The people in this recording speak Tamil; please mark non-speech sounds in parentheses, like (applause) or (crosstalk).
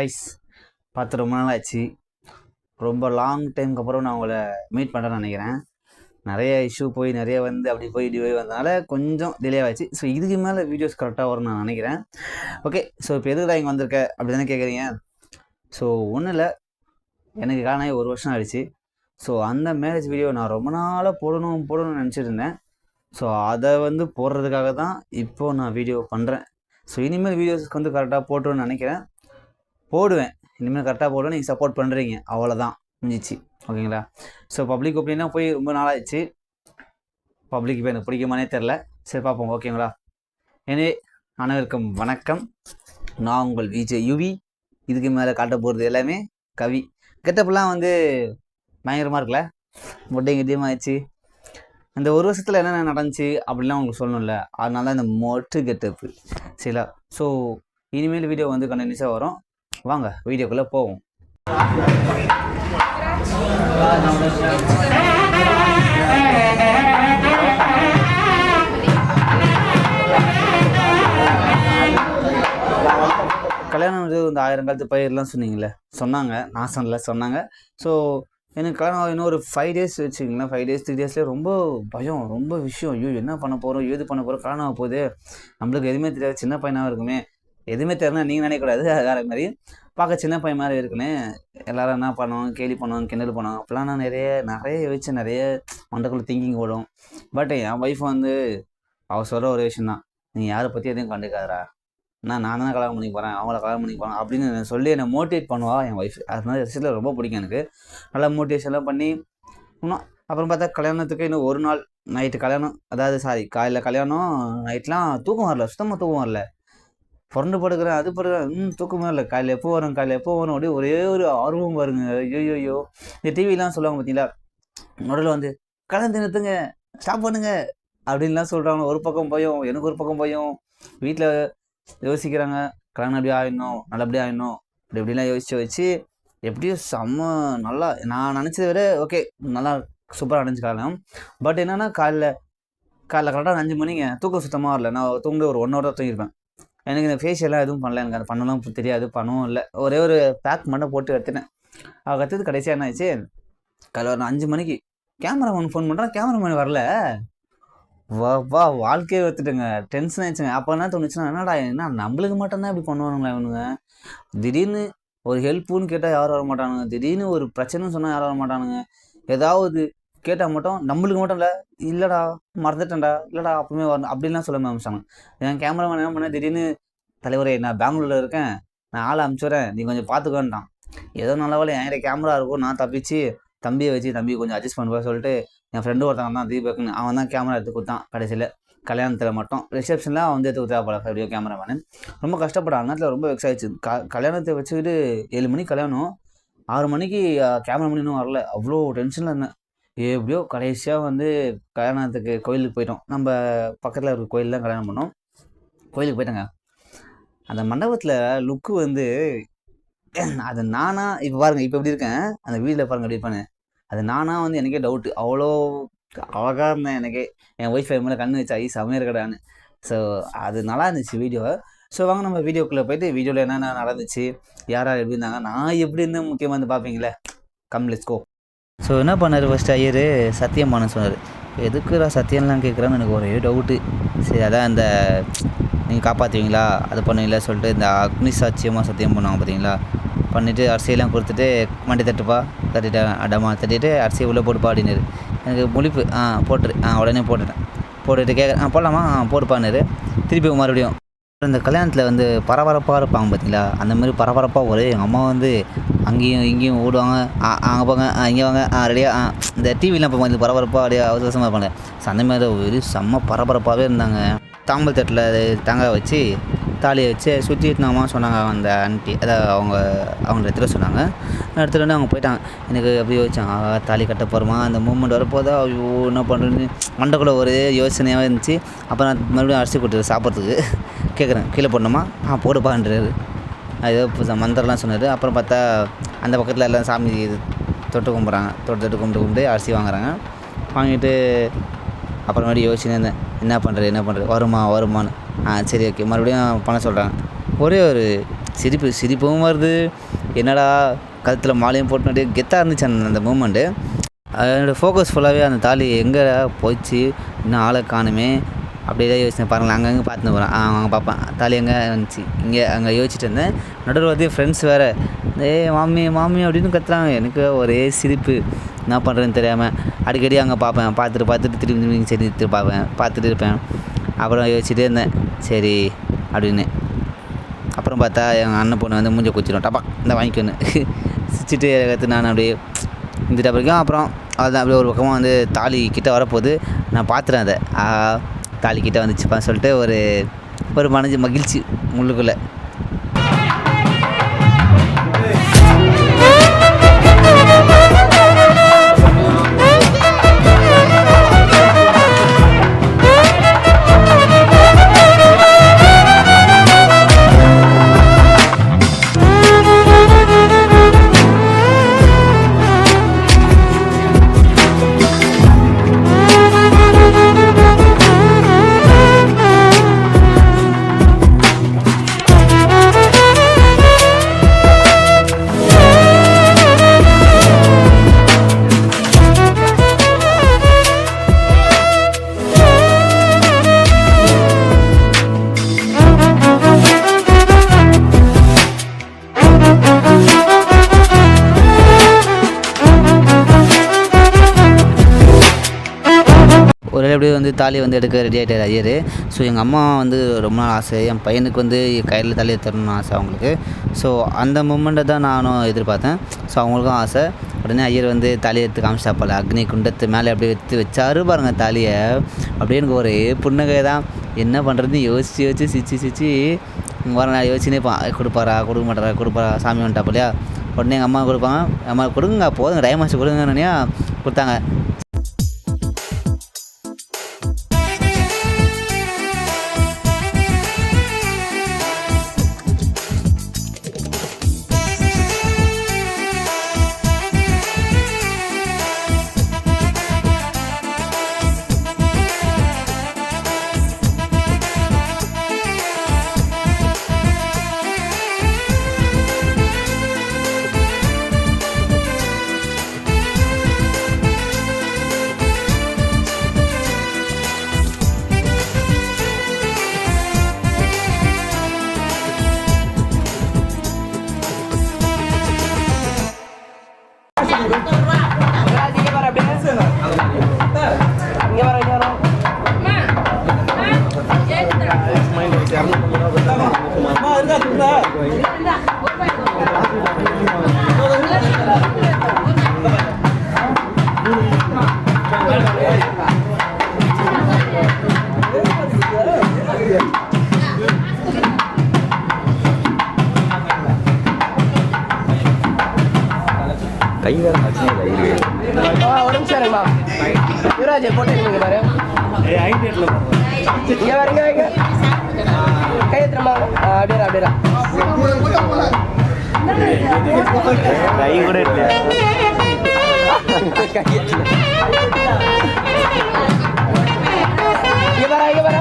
கைஸ் பார்த்து ரொம்ப நாள் ஆச்சு ரொம்ப லாங் டைம்க்கு அப்புறம் நான் உங்களை மீட் பண்ணுறேன்னு நினைக்கிறேன். நிறைய இஷ்யூ போய் நிறைய வந்து அப்படி போய் இப்படி போய் வந்தனால கொஞ்சம் டிலே ஆச்சு ஸோ இதுக்கு மேலே வீடியோஸ் கரெக்டாக வரும்னு நான் நினைக்கிறேன். ஓகே ஸோ இப்போ எதுக்கு தான் இங்கே வந்திருக்க? அப்படி தானே கேட்குறீங்க ஸோ ஒன்றும் இல்லை. எனக்கு காணாய் ஒரு வருஷம் ஆயிடுச்சு. ஸோ அந்த மேரேஜ் வீடியோ நான் ரொம்ப நாளாக போடணும் போடணும்னு நினச்சிருந்தேன் ஸோ அதை வந்து போடுறதுக்காக தான் இப்போது நான் வீடியோ பண்ணுறேன் ஸோ இனிமேல் வீடியோஸ்க்கு வந்து கரெக்டாக போட்டுருன்னு நினைக்கிறேன். போடுவேன். இனிமேல் கரெக்டாக போடுவேன் நீங்கள் சப்போர்ட் பண்ணுறீங்க அவ்வளோதான் முடிஞ்சிச்சு. ஓகேங்களா? ஸோ பப்ளிக் ஒப்பீனியனாக போய் ரொம்ப நாளாகிடுச்சு பப்ளிக் இப்போ எனக்கு பிடிக்குமானே தெரில சரி பார்ப்போம். ஓகேங்களா? எனவே அனைவருக்கும் வணக்கம். நான் உங்கள் விஜய் யுவி. இதுக்கு மேலே காட்ட போகிறது எல்லாமே கவி. கெட்டப்பெல்லாம் வந்து பயங்கரமாக இருக்குல்ல? மொட்டை கிட்டியமாக ஆயிடுச்சு. இந்த ஒரு வருஷத்தில் என்னென்ன நடந்துச்சு அப்படிலாம் உங்களுக்கு சொல்லணும்ல? அதனால தான் இந்த மொட்டு கெட்டப்பு சரிங்களா? ஸோ இனிமேல் வீடியோ வந்து கண்டினியூஸாக வரும். வாங்க வீடியோக்குள்ளே போவோம். கல்யாணம் வந்து இந்த ஆயிரம் காலத்து பயிரெலாம் சொன்னீங்களே சொன்னாங்க நான் சொல்லல சொன்னாங்க. ஸோ எனக்கு கல்யாணம் இன்னும் ஒரு ஃபைவ் டேஸ் வச்சுக்கிங்களேன் ஃபைவ் டேஸ் த்ரீ டேஸ்லேயே ரொம்ப பயம் ரொம்ப விஷயம். ஐயோ என்ன பண்ண போகிறோம் ஏது பண்ண போகிறோம் கல்யாணம் ஆக போகுது. நம்மளுக்கு எதுவுமே தெரியாது சின்ன பையனாக இருக்குமே. எதுவுமே தெரியல நீங்கள் நினைக்கக்கூடாது. வேறு மாதிரி. பார்க்க சின்ன பையன் மாதிரி இருக்குன்னு. எல்லாரும் என்ன பண்ணுவோம் கேலி பண்ணுவோம் கிண்டல் பண்ணுவோம் அப்போலாம் நான் நிறைய நிறைய யோசிச்சு நிறைய மண்டக்குள்ள திங்கிங் ஓடும். பட் என் ஒய்ஃப் வந்து அவள் சொல்கிற ஒரு விஷயம் தான். நீ யாரை பற்றி எதுவும் கண்டுக்காதரா நான் நான் தான் கல்யாணம் பண்ணி போகிறேன் அவங்கள கல்யாணம் பண்ணி போகிறேன் அப்படின்னு சொல்லி என்னை மோட்டிவேட் பண்ணுவா என் ஒய்ஃப் அதனால விஷயத்தில் ரொம்ப பிடிக்கும் எனக்கு. நல்லா மோட்டிவேஷன்லாம் பண்ணி இன்னும் அப்புறம் பார்த்தா கல்யாணத்துக்கு இன்னும் ஒரு நாள் நைட்டு கல்யாணம். அதாவது சாரி காலையில் கல்யாணம் நைட்லாம் தூக்கம் வரல. சுத்தமாக தூக்கம் வரல. புரண்டு படுக்கிறேன் அது படுக்கிறேன். ம் தூக்கமே இல்லை. காலையில் எப்போ வரும் காலையில் எப்போ வரும் அப்படியே ஒரே ஒரு ஆர்வம் வருங்க. ஐயோ ஐயோ இந்த டிவிலாம் சொல்லுவாங்க பார்த்தீங்களா? முதல்ல வந்து கலந்து நிறுத்துங்க ஸ்டாப் பண்ணுங்க அப்படின்லாம் சொல்கிறாங்க ஒரு பக்கம் பயம் எனக்கு ஒரு பக்கம் பயம். வீட்டில் யோசிக்கிறாங்க கல்யாணம் அப்படியே ஆயிடணும் நல்லபடியாக ஆயிடணும் இப்படி இப்படிலாம் யோசிச்சு வச்சு எப்படியும் செம்ம நல்லா நான் நினச்சதை விட ஓகே நல்லா சூப்பராக நடந்துச்சு காலம். பட் என்னென்னா காலைல காலைல கரெக்டாக அஞ்சு மணிங்க தூக்கம் சுத்தமாக வரல. நான் தூங்க ஒரு ஒன் ஹவர் தான் தூங்கியிருப்பேன். எனக்கு இந்த ஃபேஷியலாக எதுவும் பண்ணல. எனக்கு அது பண்ணலாம் தெரியாது. பண்ணவும் இல்லை. ஒரே ஒரு பேக் மட்டும் போட்டு எடுத்துட்டேன். அவள் கற்றுது கடைசியாக என்ன ஆச்சு காலைல ஒரு அஞ்சு மணிக்கு கேமராமேன் ஃபோன் பண்ணுறான் கேமராமேன் வரல. வா வா வாழ்க்கையை எடுத்துட்டுங்க டென்ஷன் ஆயிடுச்சுங்க. அப்போ என்ன தோணுச்சுன்னா என்னடா என்ன நம்மளுக்கு மட்டும்தான் இப்படி பண்ணுவானுங்களா இவனுங்க? திடீர்னு ஒரு ஹெல்ப்புன்னு கேட்டால் யாரும் வர மாட்டானுங்க திடீர்னு ஒரு பிரச்சனைன்னு சொன்னால் யாரும் வர மாட்டானுங்க ஏதாவது கேட்டால் மட்டும் நம்மளுக்கு மட்டும் இல்லை இல்லைடா மறந்துட்டேன்டா இல்லைடா அப்பவுமே வரணும் அப்படின்லாம் சொல்ல ஆரம்பிச்சாங்க என் கேமராமேன் என்ன பண்ணேன் திடீர்னு தலைவரே நான் பெங்களூரில் இருக்கேன். நான் ஆளை அனுப்பிச்சுறேன் நீ கொஞ்சம் பார்த்துக்கோன்ட்டான் ஏதோ நல்ல என்கிட்ட கேமரா இருக்கும். நான் தப்பிச்சு தம்பியை வச்சு தம்பி கொஞ்சம் அட்ஜஸ்ட் பண்ணுவேன் சொல்லிட்டு என் ஃப்ரெண்டு ஒருத்தவங்க தான் தீபக்னு அவன் தான் கேமரா எடுத்து கொடுத்தான் கடைசியில். கல்யாணத்தில் மட்டும். ரிசப்ஷனில் அவன் வந்து எடுத்து கொடுத்தா போல வீடியோ கேமராமேனு ரொம்ப கஷ்டப்பட்டான். நேரத்தில் ரொம்ப வெக்ஸ் ஆயிடுச்சு. க கல்யாணத்தை வச்சுக்கிட்டு ஏழு மணிக்கு கல்யாணம். ஆறு மணிக்கு கேமரா மணி இன்னும் வரல. அவ்வளோ டென்ஷனில் இருந்தேன். எப்படியோ கடைசியாக வந்து கல்யாணத்துக்கு கோயிலுக்கு போயிட்டோம். நம்ம பக்கத்தில் இருக்க கோயில் தான் கல்யாணம் பண்ணோம். கோயிலுக்கு போயிட்டோங்க. அந்த மண்டபத்தில் லுக்கு வந்து அது நானா இப்போ பாருங்கள் இப்போ எப்படி இருக்கேன்? அந்த வீட்டில் பாருங்கள் எப்படி இருப்பானு. அது நானாக வந்து எனக்கே டவுட்டு அவ்வளோ அழகாக இருந்தேன் எனக்கே. என் ஒய்ஃபை மேலே கண்ணு வச்சு ஐ செமையாக இருக்கடான்னு. ஸோ அது நல்லா இருந்துச்சு வீடியோ ஸோ வாங்க நம்ம வீடியோக்குள்ளே போயிட்டு வீடியோவில் என்னென்ன நடந்துச்சு யார் யார் எப்படி இருந்தாங்க நான் எப்படி இருந்தேன் முக்கியமாக வந்து பார்ப்பீங்களே கம் லெட்ஸ் கோ ஸோ என்ன பண்ணார் ஃபஸ்ட்டு ஐயர்? சத்தியம் பண்ண சொன்னார். எதுக்குடா சத்தியம்லாம் கேட்குறான்னு எனக்கு ஒரே டவுட்டு சரி அதான் அந்த நீங்கள் காப்பாற்றுவீங்களா அது பண்ணுவீங்களா? சொல்லிட்டு இந்த அக்னி சாட்சியமாக சத்தியம் பண்ணுவாங்க பார்த்தீங்களா பண்ணிவிட்டு அரிசியெல்லாம் கொடுத்துட்டு மண்டி தட்டுப்பா தட்டிட்டேன் அடமா தட்டிட்டு அரிசியை உள்ளே போட்டுப்பா பாடினார் எனக்கு முழிப்பு. ஆ போட்டுரு. ஆ உடனே போட்டுட்டேன். போட்டுட்டு கேட்குறேன் ஆ போடலாமா? ஆ போட்டுப்பான்னாரு திருப்பி மறுபடியும் இந்த கல்யாணத்தில் வந்து பரபரப்பாக இருப்பாங்க பார்த்தீங்களா அந்த மாதிரி பரபரப்பாக ஒரு எங்கள் அம்மா வந்து அங்கேயும் இங்கேயும் ஓடுவாங்க. அங்கே போங்க இங்கே வாங்க ரெடியாக இந்த டிவிலாம் இப்போ பரபரப்பாக அப்படியே அவசரமாக இருப்பாங்க. ஸோ அந்த மாதிரி ஒரு செம்ம பரபரப்பாகவே இருந்தாங்க. தாம்பல் தட்டில் தேங்காய் வச்சு தாலியை வச்சு சுற்றிட்டுனாமா சொன்னாங்க அந்த ஆண்டி. அதாவது அவங்க அவங்க எடுத்துகிட்டு சொன்னாங்க. எடுத்துகிட்டு வந்து அவங்க போயிட்டாங்க. எனக்கு அப்படி யோசிச்சாங்க ஆ, தாலி கட்ட போகிறோமா அந்த மூமெண்ட் வரப்போதா? ஐயோ என்ன பண்ணுறேன்னு மண்டக்குள்ள ஒரே யோசனையாக இருந்துச்சு. அப்புறம் நான் மறுபடியும் அரிசி கொடுத்து சாப்பிட்றதுக்கு கேட்குறேன் கீழே போடணுமா? ஆ போடுப்பான்றாரு. ஏதோ புதுசாக மந்திரம்லாம் சொன்னார். அப்புறம் பார்த்தா அந்த பக்கத்தில் எல்லாம் சாமி தொட்டு கும்பிட்றாங்க. தொட்டு தொட்டு கும்பிட்டு கும்பிட்டு அரிசி வாங்குறாங்க. வாங்கிட்டு அப்புறமேட்டு யோசிச்சுன்னு இருந்தேன். என்ன பண்ணுறது என்ன பண்ணுறது வருமா வருமான்னு. ஆ சரி ஓகே மறுபடியும் பண்ண சொல்கிறாங்க ஒரே ஒரு சிரிப்பு சிரிப்பும் வருது. என்னடா கழுத்தில் மாலையும் போட்டு அப்படியே கெத்தாக இருந்துச்சு அந்த அந்த மூமெண்ட்டு என்னோடய ஃபோக்கஸ் ஃபுல்லாகவே அந்த தாலி எங்கே போச்சு? இன்னும் ஆளை காணுமே? அப்படியே தான் யோசிச்சேன். பாருங்களேன் அங்கங்கே பார்த்துன்னு போகிறேன் அவங்க பார்ப்பேன். தாலி எங்கே வந்துச்சு இங்கே அங்கே யோசிச்சுட்டு இருந்தேன். நடுவில் வந்து ஃப்ரெண்ட்ஸ் வேறு. ஏ மாமி மாமி அப்படின்னு கத்துறாங்க. எனக்கு ஒரே சிரிப்பு. என்ன பண்ணுறேன்னு தெரியாமல் அடிக்கடி அங்கே பார்ப்பேன். பார்த்துட்டு பார்த்துட்டு திரும்பி திரும்பி சரி திருப்பி பார்ப்பேன். பார்த்துட்டு இருப்பேன். அப்புறம் யோசிச்சுட்டே இருந்தேன். சரி அப்படின்னு. அப்புறம் பார்த்தா எங்கள் அண்ணன் பொண்ணு வந்து மூஞ்ச குச்சிடும் டப்பா இந்த வாங்கிக்கணும் (laughs) சிரிச்சுட்டு கற்று நான் அப்படியே இந்த டப்பரைக்கும் அப்புறம் அதுதான் அப்படியே ஒரு பக்கமாக வந்து தாலி கிட்டே வரப்போகுது. நான் பார்த்துறேன் அதை. தாலி கிட்டே வந்துச்சுப்பான்னு சொல்லிட்டு ஒரு ஒரு மனஞ்சு மகிழ்ச்சி முள்ளுக்குள்ளே அப்படியே வந்து தாலி வந்து எடுக்க ரெடி ஆகிட்டார் ஐயர். ஸோ எங்கள் அம்மா வந்து ரொம்ப நாள் ஆசை. என் பையனுக்கு வந்து கையில் தாலி தரணும்னு ஆசை அவங்களுக்கு. ஸோ அந்த மூமெண்ட்டை தான் நானும் எதிர்பார்த்தேன். ஸோ அவங்களுக்கும் ஆசை. உடனே ஐயர் வந்து தாலியை எடுத்து காமிச்சா போல அக்னி குண்டத்து மேலே அப்படியே எடுத்து வச்சாரு பாருங்கள் தாலியை. அப்படியே எனக்கு ஒரே புன்னகை தான். என்ன பண்ணுறதுன்னு யோசிச்சு யோசிச்சு சிரிச்சு சிரிச்சு வர நான் யோசிச்சுனே கொடுப்பாரா? கொடுக்க மாட்டாரா? கொடுப்பாரா? சாமி வந்துட்டா போலையா உடனே எங்கள் அம்மா கொடுப்பாங்க. அம்மா கொடுங்க போதுங்க டைம் ஆச்சு கொடுங்கன்னு கொடுத்தாங்க. கை வேற பிரச்சனை இல்லை இருக்கு நிமிஷம் இருங்கம்மா யுவராஜ் போட்டு இங்க பாரு. இங்க வர இங்க வைங்க கை திரும்ப அப்படியே அப்படியே கை கூட இல்லை இங்க வர இங்க வர